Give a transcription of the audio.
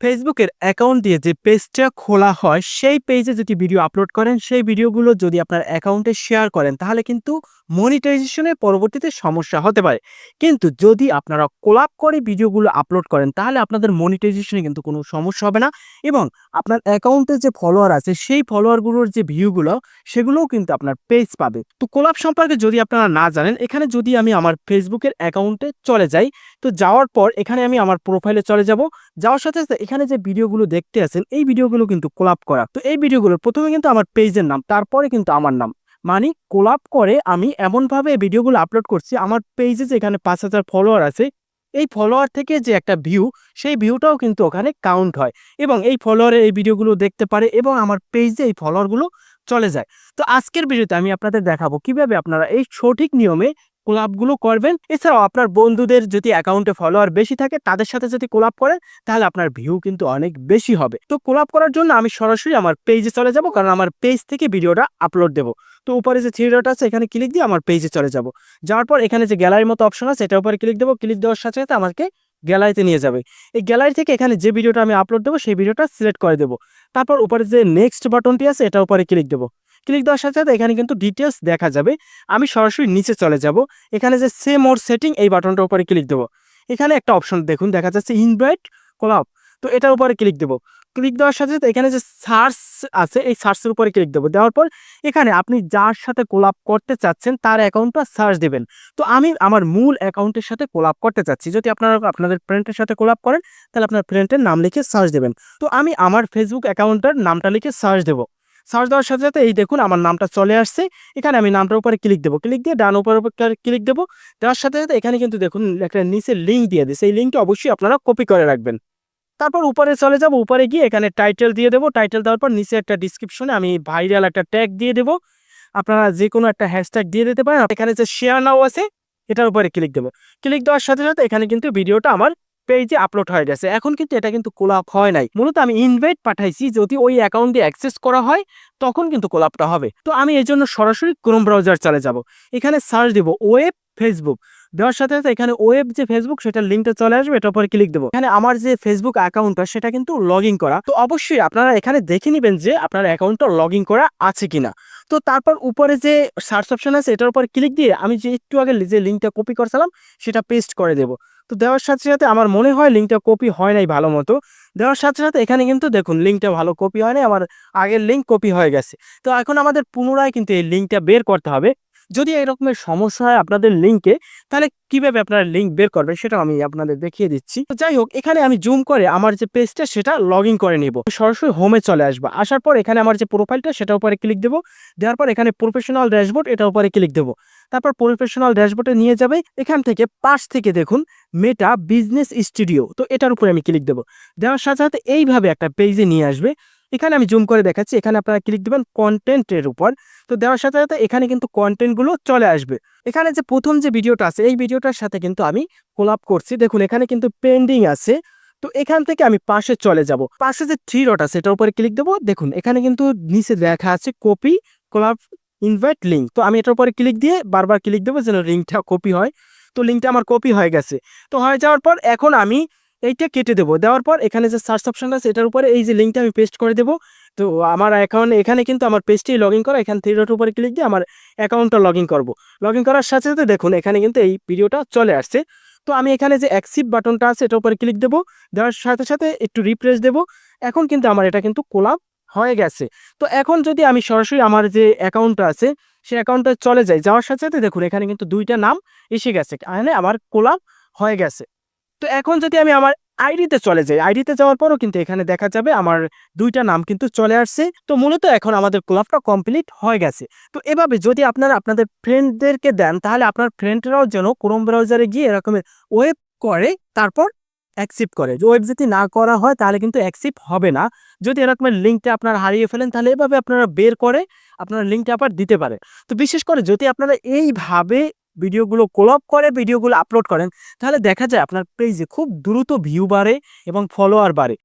ফেসবুকের অ্যাকাউন্ট দিয়ে যে পেজটা খোলা হয়, সেই পেজে যদি ভিডিও আপলোড করেন, সেই ভিডিওগুলো যদি আপনার অ্যাকাউন্টে শেয়ার করেন, তাহলে কিন্তু মনিটাইজেশনের পরবর্তীতে সমস্যা হতে পারে। কিন্তু যদি আপনারা কোলাপ করে ভিডিওগুলো আপলোড করেন, তাহলে আপনাদের মনিটাইজেশনে কিন্তু কোনো সমস্যা হবে না এবং আপনার অ্যাকাউন্টে যে ফলোয়ার আছে, সেই ফলোয়ারগুলোর যে ভিউগুলো সেগুলোও কিন্তু আপনার পেজ পাবে। তো কোলাপ সম্পর্কে যদি আপনারা না জানেন, এখানে যদি আমি আমার ফেসবুকের অ্যাকাউন্টে চলে যাই, তো যাওয়ার পর এখানে আমি আমার প্রোফাইলে চলে যাব। যাওয়ার সাথে সাথে এখানে যে ভিডিওগুলো দেখতে আছেন, এই ভিডিওগুলো কিন্তু কোলাপ করা। তো এই ভিডিওগুলো প্রথমে কিন্তু আমার পেজের নাম, তারপরে কিন্তু আমার নাম। মানে কোলাপ করে আমি এমনভাবে ভিডিওগুলো আপলোড করছি, আমার পেজে যে এখানে পাঁচ হাজার ফলোয়ার আছে, এই ফলোয়ার থেকে যে একটা ভিউ সেই ভিউটাও কিন্তু ওখানে কাউন্ট হয় এবং এই ফলোয়ারে এই ভিডিওগুলো দেখতে পারে এবং আমার পেজে এই ফলোয়ারগুলো চলে যায়। তো আজকের ভিডিওতে আমি আপনাদের দেখাবো কীভাবে আপনারা এই সঠিক নিয়মে কোলাপগুলো করবেন। এছাড়াও আপনার বন্ধুদের যদি অ্যাকাউন্টে ফলোয়ার বেশি থাকে, তাদের সাথে যদি কোলাপ করেন, তাহলে আপনার ভিউ কিন্তু অনেক বেশি হবে। তো কোলাপ করার জন্য আমি সরাসরি আমার পেজে চলে যাব, কারণ আমার পেজ থেকে ভিডিওটা আপলোড দেবো। তো উপরে যে থ্রি ডট আছে, এখানে ক্লিক দিয়ে আমার পেজে চলে যাব। যাওয়ার পর এখানে যে গ্যালারির মতো অপশন আছে এটার উপরে ক্লিক দেবো। ক্লিক দেওয়ার সাথে সাথে আমাকে গ্যালারিতে নিয়ে যাবে। এই গ্যালারি থেকে এখানে যে ভিডিওটা আমি আপলোড দেবো, সেই ভিডিওটা সিলেক্ট করে দেবো। তারপর উপরে যে নেক্সট বাটনটি আছে, এটার উপরে ক্লিক দেবো। ক্লিক দেওয়ার সাথে সাথে এখানে কিন্তু ডিটেলস দেখা যাবে। আমি সরাসরি নিচে চলে যাব। এখানে যে সেম ওর সেটিং এই বাটনটার উপরে ক্লিক দেবো। এখানে একটা অপশন দেখুন, দেখা যাচ্ছে ইনভাইট কোলাপ তো এটার উপরে ক্লিক দেবো। ক্লিক দেওয়ার সাথে সাথে এখানে যে সার্চ আছে, এই সার্চের উপরে ক্লিক দেবো। দেওয়ার পর এখানে আপনি যার সাথে কোলাপ করতে চাচ্ছেন, তার অ্যাকাউন্টটা সার্চ দেবেন। তো আমি আমার মূল অ্যাকাউন্টের সাথে কোলাপ করতে চাচ্ছি। যদি আপনারা আপনাদের ফ্রেন্ডের সাথে কোলাপ করেন, তাহলে আপনার ফ্রেন্ডের নাম লিখে সার্চ দেবেন। তো আমি আমার ফেসবুক অ্যাকাউন্টের নামটা লিখে সার্চ দেবো। সার্চ দেওয়ার সাথে সাথে এই দেখুন আমার নামটা চলে আসছে। এখানে আমি নামটার উপরে ক্লিক দেবো। ক্লিক দিয়ে ডান উপর ক্লিক দেবো। দেওয়ার সাথে সাথে এখানে কিন্তু দেখুন একটা নিচে লিঙ্ক দিয়ে দিয়েছে। এই লিঙ্কটা অবশ্যই আপনারা কপি করে রাখবেন। তারপর উপরে চলে যাব। উপরে গিয়ে এখানে টাইটেল দিয়ে দেবো। টাইটেল দেওয়ার পর নিচে একটা ডিসক্রিপশনে আমি ভাইরাল একটা ট্যাগ দিয়ে দেবো। আপনারা যে কোনো একটা হ্যাশট্যাগ দিয়ে দিতে পারেন। এখানে যে শেয়ার নাও আছে, এটার উপরে ক্লিক দেবো। ক্লিক দেওয়ার সাথে সাথে এখানে কিন্তু ভিডিওটা আমার পেজে আপলোড হয়ে গেছে। এখন কিন্তু এটা কিন্তু কোলাপ হয় নাই। মূলত আমি ইনভাইট পাঠাইছি, যদি ওই অ্যাকাউন্ট দিয়ে অ্যাক্সেস করা হয়, তখন কিন্তু কোলাপটা হবে। তো আমি এই জন্য সরাসরি ক্রোম ব্রাউজার চলে যাব। এখানে সার্চ দিব ওয়েব ফেসবুক দেওয়ার সাথে সাথে এখানে ওয়েব যে ফেসবুক সেটার লিঙ্কটা চলে আসবে, এটার উপরে ক্লিক দেবো। এখানে আমার যে ফেসবুক অ্যাকাউন্টটা সেটা কিন্তু লগ করা। তো অবশ্যই আপনারা এখানে দেখে নেবেন যে আপনার অ্যাকাউন্টটা লগ করা আছে কিনা। তো তারপর উপরে যে সার্চ অপশন আছে, এটার উপর ক্লিক দিয়ে আমি যে একটু আগে যে লিঙ্কটা কপি করছিলাম, সেটা পেস্ট করে দেবো। তো দেওয়ার সাথে সাথে আমার মনে হয় লিঙ্কটা কপি হয় নাই ভালো মতো। দেওয়ার সাথে সাথে এখানে কিন্তু দেখুন লিঙ্কটা ভালো কপি হয় নাই, আমার আগের লিঙ্ক কপি হয়ে গেছে। তো এখন আমাদের পুনরায় কিন্তু এই লিঙ্কটা বের করতে হবে। যদি এরকমের সমস্যা হয় আপনাদের লিঙ্কে তাহলে কীভাবে আপনারা লিঙ্ক বের করবেন সেটা আমি আপনাদের দেখিয়ে দিচ্ছি। যাই হোক, এখানে আমি জুম করে আমার যে পেজটা সেটা লগ করে নিব। সরাসরি হোমে চলে আসব। আসার পর এখানে আমার যে প্রোফাইলটা সেটা উপরে ক্লিক দেবো। দেওয়ার পর এখানে প্রফেশনাল ড্যাশবোর্ড এটার উপরে ক্লিক দেবো। তারপর প্রফেশনাল ড্যাশবোর্ডে নিয়ে যাবে। এখান থেকে পাশ থেকে দেখুন মেটা বিজনেস স্টুডিও তো এটার উপরে আমি ক্লিক দেবো। দেওয়ার সাথে সাথে এইভাবে একটা পেজে নিয়ে আসবে। এখানে আমি জুম করে দেখাচ্ছি, এখানে আপনারা ক্লিক দেবেন কন্টেন্টের উপর। তো দেওয়ার সাথে সাথে এখানে কিন্তু কন্টেন্টগুলো চলে আসবে। এখানে যে প্রথম যে ভিডিওটা আছে, এই ভিডিওটার সাথে কিন্তু আমি কোলাপ করছি। দেখুন, এখানে কিন্তু পেন্ডিং আছে। তো এখান থেকে আমি পাশে চলে যাব। পাশে যে থ্রি ডট আছে, এটার উপরে ক্লিক দেবো। দেখুন, এখানে কিন্তু নিচে দেখা আছে কপি কোলাপ ইনভাইট লিঙ্ক তো আমি এটার উপরে ক্লিক দিয়ে বারবার ক্লিক দেবো যেন লিঙ্কটা কপি হয়। তো লিঙ্কটা আমার কপি হয়ে গেছে। তো হয়ে যাওয়ার পর এখন আমি এইটা কেটে দেবো। দেওয়ার পর এখানে যে সার্চ অপশন আছে, এটার উপরে এই যে লিঙ্কটা আমি পেস্ট করে দেবো। তো আমার অ্যাকাউন্ট এখানে কিন্তু আমার পেজটি লগ ইন করা, এখানে থ্রি ডট উপরে ক্লিক দিয়ে আমার অ্যাকাউন্টটা লগ ইন করব। লগ ইন করার সাথে সাথে দেখুন, এখানে কিন্তু এই ভিডিওটা চলে আসছে। তো আমি এখানে যে অ্যাক্সিপ বাটনটা আছে, এটার উপরে ক্লিক দেবো। দেওয়ার সাথে সাথে একটু রিপ্রেস দেবো। এখন কিন্তু আমার এটা কিন্তু কোলাপ হয়ে গেছে। তো এখন যদি আমি সরাসরি আমার যে অ্যাকাউন্টটা আছে, সে অ্যাকাউন্টে চলে যাই, যাওয়ার সাথে সাথে দেখুন, এখানে কিন্তু দুইটা নাম এসে গেছে। এখানে আমার কোলাপ হয়ে গেছে। তো এখন যদি আমি আমার আইডিতে চলে যাই আইডিতে যাওয়ার পরও কিন্তু এখানে দেখা যাবে আমার দুইটা নাম কিন্তু চলে আসছে। তো মূলত এখন আমাদের ক্লাবটা কমপ্লিট হয়ে গেছে। তো এভাবে যদি আপনারা আপনাদের ফ্রেন্ডদেরকে দেন, তাহলে আপনার ফ্রেন্ডরাও যেন ক্রোম ব্রাউজারে গিয়ে এরকমের ওয়েব করে, তারপর অ্যাকসেপ্ট করে। ওয়েব যদি না করা হয়, তাহলে কিন্তু অ্যাকসেপ্ট হবে না। যদি এরকমের লিঙ্কটা আপনারা হারিয়ে ফেলেন, তাহলে এভাবে আপনারা বের করে আপনারা লিঙ্কটা আবার দিতে পারে তো বিশেষ করে যদি আপনারা এইভাবে ভিডিওগুলো কোলাপ করে, ভিডিওগুলো আপলোড করেন, তাহলে দেখা যায় আপনার পেজে খুব দ্রুত ভিউ বাড়ে এবং ফলোয়ার বাড়ে।